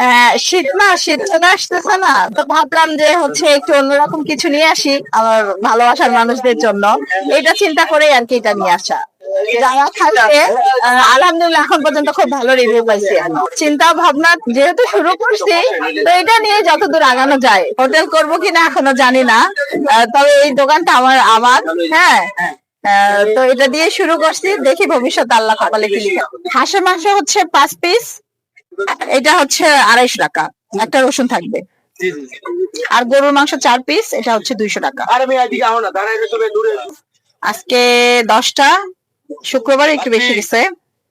আহ, শীত না শীত চলে আসতেছে না। তো ভাবলাম যে হচ্ছে একটু অন্যরকম কিছু নিয়ে আসি আমার ভালোবাসার মানুষদের জন্য। এটা চিন্তা করে আর কি এটা নিয়ে আসা। যারা আহ, আলহামদুলিল্লাহ এখন পর্যন্ত খুব ভালো রিভিউ পাইছি চিন্তা ভাবনা যেহেতু শুরু করছি তো এটা নিয়ে যতদূর আগানো যায় হোটেল করব কিনা এখনও জানি না। তবে এই দোকানটা আমার আমার হ্যাঁ। তো এটা দিয়ে শুরু করছি দেখি ভবিষ্যৎ আল্লাহ কপালে কি হাঁসের মাংস হচ্ছে পাঁচ পিস এটা হচ্ছে আড়াইশো টাকা একটা রসুন থাকবে আর গরুর মাংস চার পিস এটা হচ্ছে দুইশো টাকা আজকে দশটা শুক্রবার একটু বেশি গেছে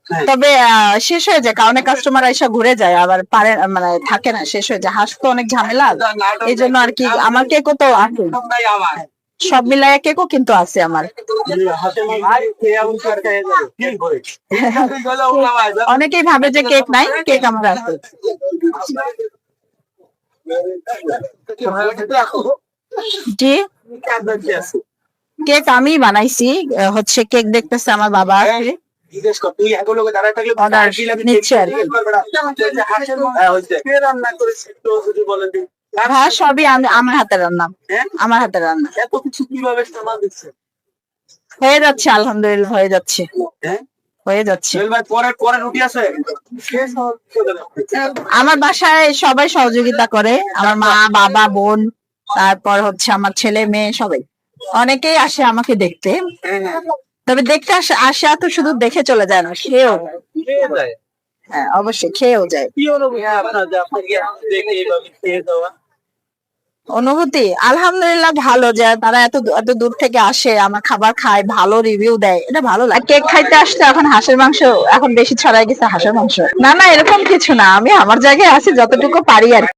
হ্যাঁ। তবে আহ, শেষ হয়ে যায় কারণে কাস্টমার এসে ঘুরে যায় আবার পারে মানে থাকে না শেষ হয়ে যায় হাঁস তো অনেক ঝামেলা এই জন্য আর কি আমার আছে নাই আমার সব মিলায় কেকও কিন্তু আছে আমার। অনেকেই ভাবে যে কেক নাই, কেক আমার আছে। কেক আমি বানাইছি হচ্ছে কেক দেখতেছে আমার বাবা। নিচ্ছে আর কি। হ্যাঁ। হ্যাঁ সবই আমার হাতে রান্না। হ্যাঁ? আমার হাতে রান্না। এত কিছু কীভাবে সামাল হয়ে যাচ্ছে আলহামদুলিল্লাহ হয়ে যাচ্ছে। হ্যাঁ? হয়ে যাচ্ছে। আমার বাসায় সবাই সহযোগিতা করে। আমার মা বাবা বোন তারপর হচ্ছে আমার ছেলে মেয়ে সবাই। অনেকেই আসে আমাকে দেখতে। হ্যাঁ, হ্যাঁ। তবে দেখতে আসে আসে তো শুধু দেখে চলে যায় না খেয়েও হ্যাঁ অবশ্যই খেয়েও যায়। অনুভূতি? আলহামদুলিল্লাহ ভালো যে তারা এত এত দূর থেকে আসে, আমার খাবার খায়, ভালো রিভিউ দেয়। এটা ভালো লাগে। কেক খাইতে আসতে এখন হাঁসের মাংস এখন বেশি ছড়াই গেছে হাঁসের মাংস। না না, এরকম কিছু না। আমি আমার জায়গায় আছি, যতটুকু পারি আর।